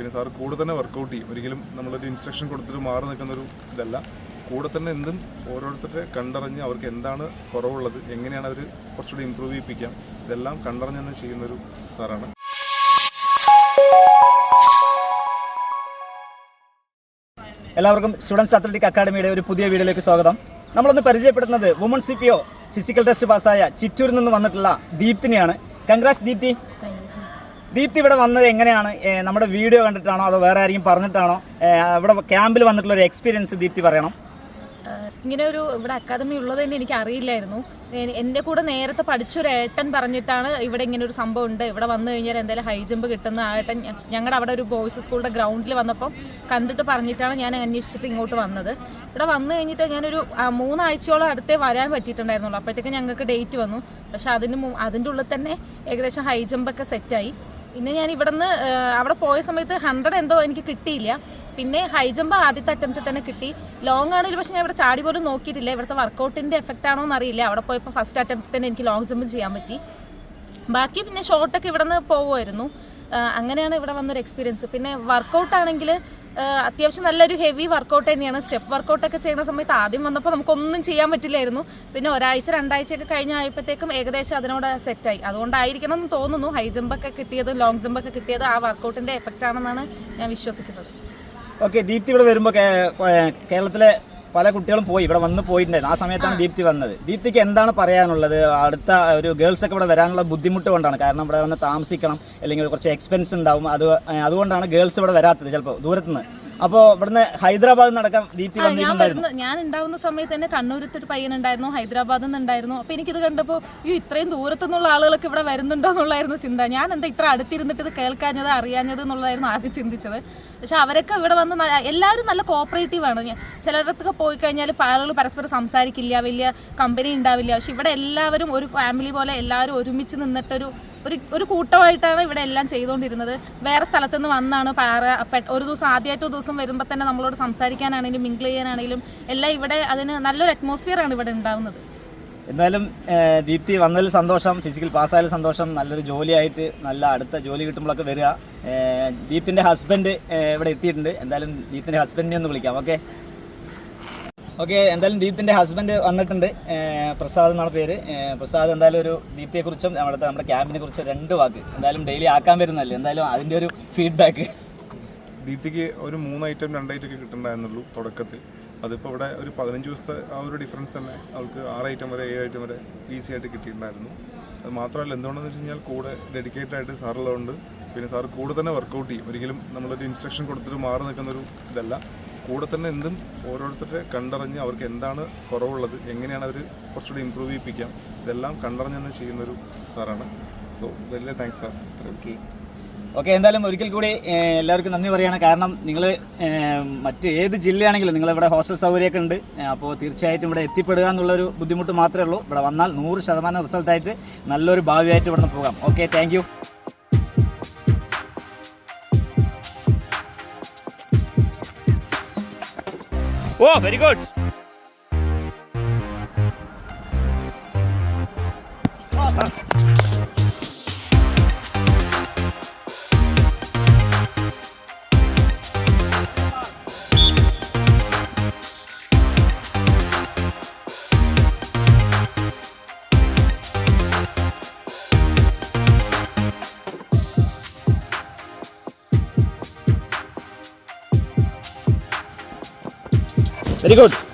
പിന്നെ സാർ കൂടെ തന്നെ വർക്കൗട്ട് ചെയ്യും. ഒരിക്കലും നമ്മളൊരു ഇൻസ്ട്രക്ഷൻ കൊടുത്തിട്ട് മാറി നിൽക്കുന്ന ഒരു ഇതല്ല. കൂടെ തന്നെ എന്തും ഓരോരുത്തരെ കണ്ടറിഞ്ഞ് അവർക്ക് എന്താണ് കുറവുള്ളത് എങ്ങനെയാണ് അവർ കുറച്ചുകൂടി ഇമ്പ്രൂവ് ചെയ്യിപ്പിക്കാം ഇതെല്ലാം കണ്ടറിഞ്ഞ് തന്നെ ചെയ്യുന്നൊരു സാറാണ്. എല്ലാവർക്കും സ്റ്റുഡൻസ് അത്ലറ്റിക് അക്കാഡമിയുടെ ഒരു പുതിയ വീഡിയോയിലേക്ക് സ്വാഗതം. നമ്മളൊന്ന് പരിചയപ്പെടുത്തുന്നത് woman C P O physical test പാസ്സായ ചിറ്റൂരിൽ നിന്ന് വന്നിട്ടുള്ള ദീപ്തിനെയാണ്. കൺഗ്രാസ് ദീപ്തി. ദീപ്തി ഇവിടെ വന്നത് എങ്ങനെയാണ്? നമ്മുടെ വീഡിയോ കണ്ടിട്ടാണോ അതോ വേറെ ആരെങ്കിലും പറഞ്ഞിട്ടാണോ? ഇവിടെ ക്യാമ്പിൽ വന്നിട്ടുള്ള ഒരു എക്സ്പീരിയൻസ് ദീപ്തി പറയണം. ഇങ്ങനെ ഒരു ഇവിടെ അക്കാദമി ഉള്ളത് തന്നെ എനിക്ക് അറിയില്ലായിരുന്നു. എന്റെ കൂടെ നേരത്തെ പഠിച്ചൊരു ഏട്ടൻ പറഞ്ഞിട്ടാണ് ഇവിടെ ഇങ്ങനെ ഒരു സംഭവം ഉണ്ട്. ഇവിടെ വന്നു കഴിഞ്ഞാൽ എന്തായാലും ഹൈ ജമ്പ് കിട്ടുന്ന ആ ഏട്ടൻ ഞങ്ങളുടെ അവിടെ ഒരു ബോയ്സ് സ്കൂളിന്റെ ഗ്രൗണ്ടിൽ വന്നപ്പോൾ കണ്ടിട്ട് പറഞ്ഞിട്ടാണ് ഞാൻ അന്വേഷിച്ചിട്ട് ഇങ്ങോട്ട് വന്നത്. ഇവിടെ വന്നു കഴിഞ്ഞിട്ട് ഞാനൊരു മൂന്നാഴ്ചയോളം അടുത്തേ വരാൻ പറ്റിയിട്ടുണ്ടായിരുന്നുള്ളൂ. അപ്പോഴത്തേക്ക് ഞങ്ങൾക്ക് ഡേറ്റ് വന്നു. പക്ഷേ അതിന് അതിന്റെ ഉള്ളിൽ തന്നെ ഏകദേശം ഹൈ ജമ്പൊക്കെ സെറ്റായി പിന്നെ ഞാൻ ഇവിടുന്ന് അവിടെ പോയ സമയത്ത് ഹൺഡ്രഡ് എന്തോ എനിക്ക് കിട്ടിയില്ല. പിന്നെ ഹൈ ജമ്പ് ആദ്യത്തെ അറ്റംപ്റ്റ് തന്നെ കിട്ടി. ലോങ് ആണെങ്കിൽ പക്ഷേ ഞാൻ ഇവിടെ ചാടി പോലും നോക്കിയിട്ടില്ല. ഇവിടുത്തെ വർക്കൗട്ടിന്റെ എഫക്റ്റ് ആണോ എന്നറിയില്ല. അവിടെ പോയപ്പോൾ ഫസ്റ്റ് അറ്റംപ്റ്റ് തന്നെ എനിക്ക് ലോങ് ജമ്പ് ചെയ്യാൻ പറ്റി. ബാക്കി പിന്നെ ഷോർട്ടൊക്കെ ഇവിടെ നിന്ന് പോകുമായിരുന്നു അങ്ങനെയാണ് ഇവിടെ വന്നൊരു എക്സ്പീരിയൻസ് പിന്നെ വർക്കൗട്ട് ആണെങ്കിൽ അത്യാവശ്യം നല്ലൊരു ഹെവി വർക്കൗട്ട് തന്നെയാണ്. സ്റ്റെപ്പ് വർക്കൗട്ടൊക്കെ ചെയ്യുന്ന സമയത്ത് ആദ്യം വന്നപ്പോൾ നമുക്കൊന്നും ചെയ്യാൻ പറ്റില്ലായിരുന്നു. പിന്നെ ഒരാഴ്ച രണ്ടാഴ്ചയൊക്കെ കഴിഞ്ഞായപ്പോഴത്തേക്കും ഏകദേശം അതിനോട് സെറ്റായി അതുകൊണ്ടായിരിക്കണം എന്ന് തോന്നുന്നു. ഹൈ ജമ്പൊക്കെ കിട്ടിയതും ലോങ് ജമ്പൊക്കെ കിട്ടിയത് ആ വർക്കൗട്ടിന്റെ എഫക്റ്റ് ആണെന്നാണ് ഞാൻ വിശ്വസിക്കുന്നത്. ഓക്കെ ദീപ്തി ഇവിടെ വരുമ്പോൾ കേരളത്തിലെ പല കുട്ടികളും പോയി ഇവിടെ വന്ന് പോയിട്ടുണ്ടായിരുന്നു. ആ സമയത്താണ് ദീപ്തി വന്നത്. ദീപ്തിക്ക് എന്താണ് പറയാനുള്ളത്? അടുത്ത ഒരു ഗേൾസ് ഒക്കെ ഇവിടെ വരാനുള്ള ബുദ്ധിമുട്ട് കൊണ്ടാണ്. കാരണം ഇവിടെ വന്ന് താമസിക്കണം അല്ലെങ്കിൽ കുറച്ച് എക്സ്പെൻസ് ഉണ്ടാവും. അത് അതുകൊണ്ടാണ് ഗേൾസ് ഇവിടെ വരാത്തത് ചിലപ്പോൾ ദൂരത്തുനിന്ന്. അപ്പോൾ ഇവിടുന്ന് ഹൈദരാബാദിൽ നടക്കാൻ ദീപ്തി ഞാൻ വന്നിട്ടുണ്ടായിരുന്നു വരുന്ന ഞാൻ ഉണ്ടാവുന്ന സമയത്ത് തന്നെ കണ്ണൂരിൽ ഒരു പയ്യനുണ്ടായിരുന്നു ഹൈദരാബാദിൽ നിന്നുണ്ടായിരുന്നു. അപ്പൊ എനിക്കിത് കണ്ടപ്പോൾ ഈ ഇത്രയും ദൂരത്തുനിന്നുള്ള ആളുകളൊക്കെ ഇവിടെ വരുന്നുണ്ടോ എന്നുള്ളായിരുന്നു ചിന്ത. ഞാൻ എന്താ ഇത്ര അടുത്തിരുന്നിട്ട് ഇത് കേൾക്കാഞ്ഞത് അറിയാഞ്ഞത് എന്നുള്ളതായിരുന്നു ആദ്യം ചിന്തിച്ചത്. പക്ഷെ അവരൊക്കെ ഇവിടെ വന്ന് എല്ലാവരും നല്ല കോപ്പറേറ്റീവ് ആണ്. ഞാൻ ചിലയിടത്തൊക്കെ പോയി കഴിഞ്ഞാൽ ആളുകൾ പരസ്പരം സംസാരിക്കില്ല വലിയ കമ്പനി ഉണ്ടാവില്ല. പക്ഷെ ഇവിടെ എല്ലാവരും ഒരു ഫാമിലി പോലെ എല്ലാവരും ഒരുമിച്ച് നിന്നിട്ടൊരു ഒരു ഒരു കൂട്ടമായിട്ടാണ് ഇവിടെ എല്ലാം ചെയ്തുകൊണ്ടിരുന്നത്. വേറെ സ്ഥലത്തു നിന്ന് വന്നാണ് പാറ. ഒരു ദിവസം ആദ്യമായിട്ട് ഒരു ദിവസം വരുമ്പോൾ തന്നെ നമ്മളോട് സംസാരിക്കാനാണെങ്കിലും മിങ്കിൾ ചെയ്യാനാണെങ്കിലും എല്ലാം ഇവിടെ അതിന് നല്ലൊരു അറ്റ്മോസ്ഫിയർ ആണ് ഇവിടെ ഉണ്ടാവുന്നത്. എന്തായാലും ദീപ്തി വന്നതിൽ സന്തോഷം ഫിസിക്കൽ പാസ്സായാലും സന്തോഷം നല്ലൊരു ജോലിയായിട്ട് നല്ല അടുത്ത ജോലി കിട്ടുമ്പോഴൊക്കെ വരിക. ദീപിന്റെ ഹസ്ബൻഡ് ഇവിടെ എത്തിയിട്ടുണ്ട്. എന്തായാലും ദീപ്തിന്റെ ഹസ്ബൻഡിനെ ഒന്ന് വിളിക്കാം ഓക്കെ ഓക്കെ എന്തായാലും ദീപ്തിന്റെ ഹസ്ബൻഡ് വന്നിട്ടുണ്ട്. പ്രസാദ് എന്നാണ് പേര്. പ്രസാദ് എന്തായാലും ഒരു ദീപ്തിയെക്കുറിച്ചും നമ്മുടെ നമ്മുടെ ക്യാമ്പിനെ കുറിച്ചും രണ്ട് വാക്ക്. എന്തായാലും ഡെയിലി ആക്കാൻ വരുന്നല്ലേ എന്തായാലും അതിന്റെ ഒരു ഫീഡ്ബാക്ക് ദീപ്തിക്ക് ഒരു മൂന്ന് ഐറ്റം രണ്ട് ഐറ്റം ഒക്കെ കിട്ടുന്നുണ്ടായിരുന്നുള്ളൂ തുടക്കത്തിൽ. അതിപ്പോൾ ഇവിടെ ഒരു പതിനഞ്ച് ദിവസത്തെ ആ ഒരു ഡിഫറൻസ് തന്നെ. അവൾക്ക് ആറ് ഐറ്റം വരെ ഏഴ് ഐറ്റം വരെ ഈസി ആയിട്ട് കിട്ടിയിട്ടുണ്ടായിരുന്നു. അത് മാത്രമല്ല എന്തുകൊണ്ടെന്ന് വെച്ച് കഴിഞ്ഞാൽ കൂടെ ഡെഡിക്കേറ്റഡ് ആയിട്ട് സാറുള്ളതുകൊണ്ട് പിന്നെ സാർ കൂടെ തന്നെ വർക്കൗട്ട് ചെയ്യും. ഒരിക്കലും നമ്മളൊരു ഇൻസ്ട്രക്ഷൻ കൊടുത്തിട്ട് മാറി നിൽക്കുന്നൊരു ഇതല്ല. കൂടെ തന്നെ എന്തും ഓരോരുത്തരെ കണ്ടറിഞ്ഞ് അവർക്ക് എന്താണ് കുറവുള്ളത് എങ്ങനെയാണ് അവർ കുറച്ചുകൂടി ഇമ്പ്രൂവ് ചെയ്യിപ്പിക്കാം ഇതെല്ലാം കണ്ടറിഞ്ഞ് തന്നെ ചെയ്യുന്നൊരു സാറാണ്. സോ വലിയ താങ്ക്സ് സാർ. ഓക്കെ ഓക്കെ എന്തായാലും ഒരിക്കൽ കൂടി എല്ലാവർക്കും നന്ദി പറയുകയാണ് കാരണം നിങ്ങൾ മറ്റ് ഏത് ജില്ലയാണെങ്കിലും നിങ്ങളിവിടെ ഹോസ്റ്റൽ സൗകര്യമൊക്കെ ഉണ്ട്. അപ്പോൾ തീർച്ചയായിട്ടും ഇവിടെ എത്തിപ്പെടുക എന്നുള്ളൊരു ബുദ്ധിമുട്ട് മാത്രമേ ഉള്ളൂ. ഇവിടെ വന്നാൽ നൂറ് ശതമാനം റിസൾട്ടായിട്ട് നല്ലൊരു ഭാവിയായിട്ട് ഇവിടെ നിന്ന് പോകാം okay thank Oh, very good. Very good.